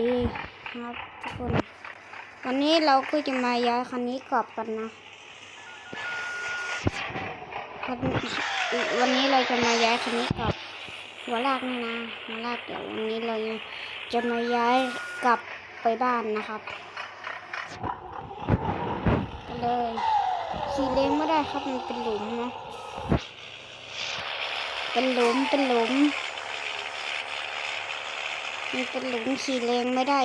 ดีครับทุกคน วันนี้เราก็จะมาย้ายคันนี้กลับกันนะ วันนี้เราจะมาย้ายคันนี้กลับหัวลากนี่นะหัวลากเดี๋ยววันนี้เราจะมาย้ายกลับไปบ้านนะครับไปเลยขี่เลงไม่ได้ครับมันเป็นหลุมเนาะเป็นหลุมเป็นหลุม มันเป็นหลุมขี่เลงไม่ได้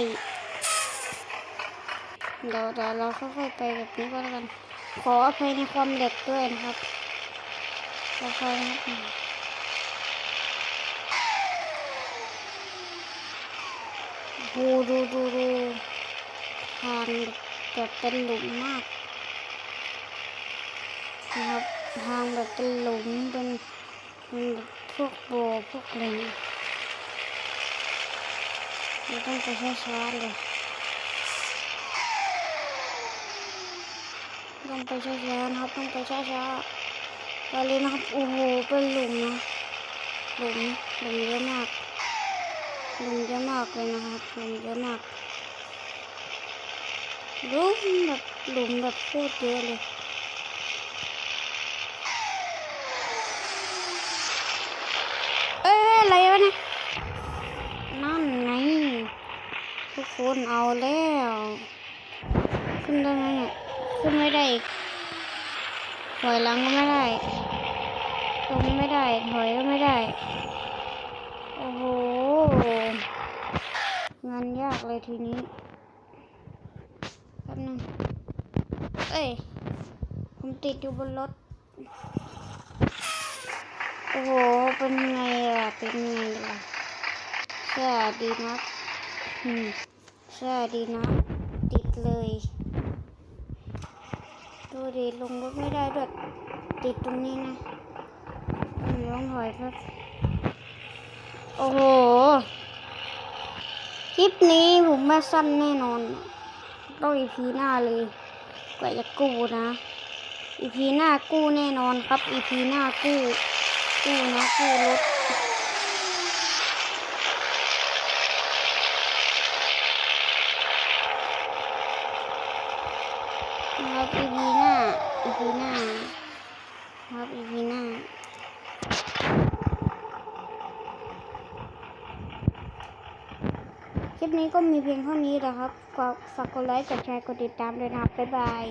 เดี๋ยวเดี๋ยวเราค่อยๆไปแบบนี้ก็แล้วกัน ขออภัยในความเด็กด้วยนะครับขออภัยนะครับดูดูดูดูทางแบบเป็นหลุมมากนะครับทางแบบเป็นหลุมเป็นเป็นพวกโบพวกอะไร เนี่ยเราต้องไปช้าๆเลยต้องไปช้าๆนะครับต้องไปช้าๆไปเลยนะครับโอ้โหเป็นหลุมนะหลุมหลุมเยอะมากหลุมเยอะมากเลยนะครับหลุมเยอะมากหลุมแบบหลุมแบบโคตรเยอะเลยเอ้ยอะไรวะเนี่ย นั่นไง ทุกคนเอาแล้ว ขึ้นได้ไหมเนี่ยขึ้นไม่ได้อีกถอยหลังก็ไม่ได้ตรงไม่ได้ ถอยก็ไม่ได้ โอ้โห งานยากเลยทีนี้แป๊บนึงเอ้ย ผมติดอยู่บนรถ โอ้โห เป็นไงล่ะ เป็นไงล่ะแช่ดีนะ อืมแช่ดีนะ ติดเลย ดูดิลงรถไม่ได้ด้วย ติดตรงนี้นะต้องถอยครับ โอ้โห คลิปนี้ผมไม่สั้นแน่นอน ต้องอีพีหน้าเลย กว่าจะกู้นะอีพีหน้ากู้แน่นอนครับอีพีหน้ากู้ กู้นะกู้รถ ครับอีพีหน้าอีพีหน้าครับอีพีหน้าคลิปนี้ก็มีเพียงเท่านี้นะครับฝากกดไลค์กดแชร์กดติดตามด้วยนะครับบ๊ายบาย